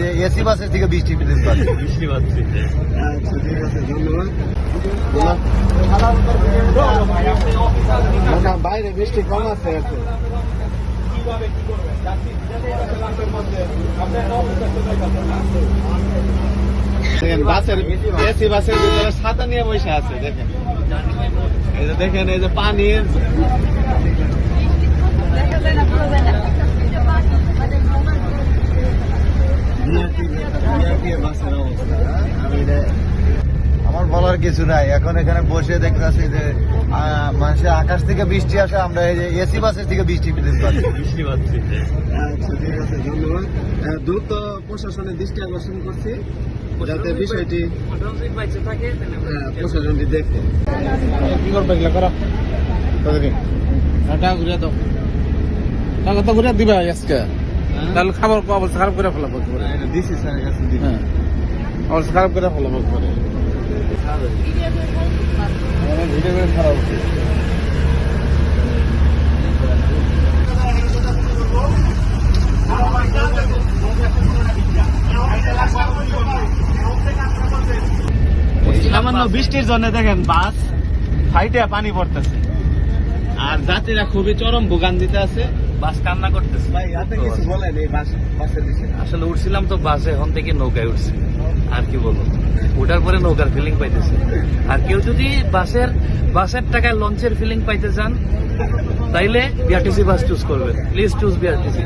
এই এসি বাসের থেকে বৃষ্টি ফিলিং পাচ্ছি বৃষ্টি পাচ্ছি ধন্যবাদ বাইরে বৃষ্টি কম আছে বাসের এসি বাসের ভিতরে ছাতা নিয়ে বসে আছে দেখেন। এই যে দেখেন এই যে পানির বাসের অবস্থা আমি এটা- আমার বলার কিছু নাই। এখন এখানে বসে দেখতেছি যে মানুষের আকাশ থেকে বৃষ্টি আসে আমরা এই যে এসি বাসের থেকে বৃষ্টি ফিলিং পাচ্ছি বৃষ্টি পাচ্ছি আচ্ছা ঠিক আছে ধন্যবাদ। দ্রুত প্রশাসনের দৃষ্টি আকর্ষণ করছি যাতে বিষয়টি হ্যাঁ, প্রশাসনটি দেখে। কি করবে এগুলো? করো। কতদিন টাকা ঘুরে দাও। টাকা তো ঘুরে দিবে আজকে। তাহলে খাবার অবস্থা খারাপ করে ফেলাবো স্যারের কাছে হ্যাঁ। অবস্থা খারাপ করে ফেলাবো করে ছাড়া উচিত বৃষ্টির জন্য দেখেন বাস ফাইটে পানি পড়তেছে। আর যাত্রীরা খুবই চরম ভোগান্তিতে আছে। বাস কান্না করতেছে। ভাই আপনি কিছু বলেন এই বাস বাসের বিষয়ে। আসলে উঠছিলাম তো বাসে এখন থেকে নৌকায় উঠছি। আর কি বলব? ওঠার পরে নৌকার ফিলিং পাইতেছে। আর কেউ যদি বাসের বাসের টাকায় লঞ্চের ফিলিং পাইতে চান তাইলে বিআরটিসি বাস চুজ করবেন। Please choose BRTC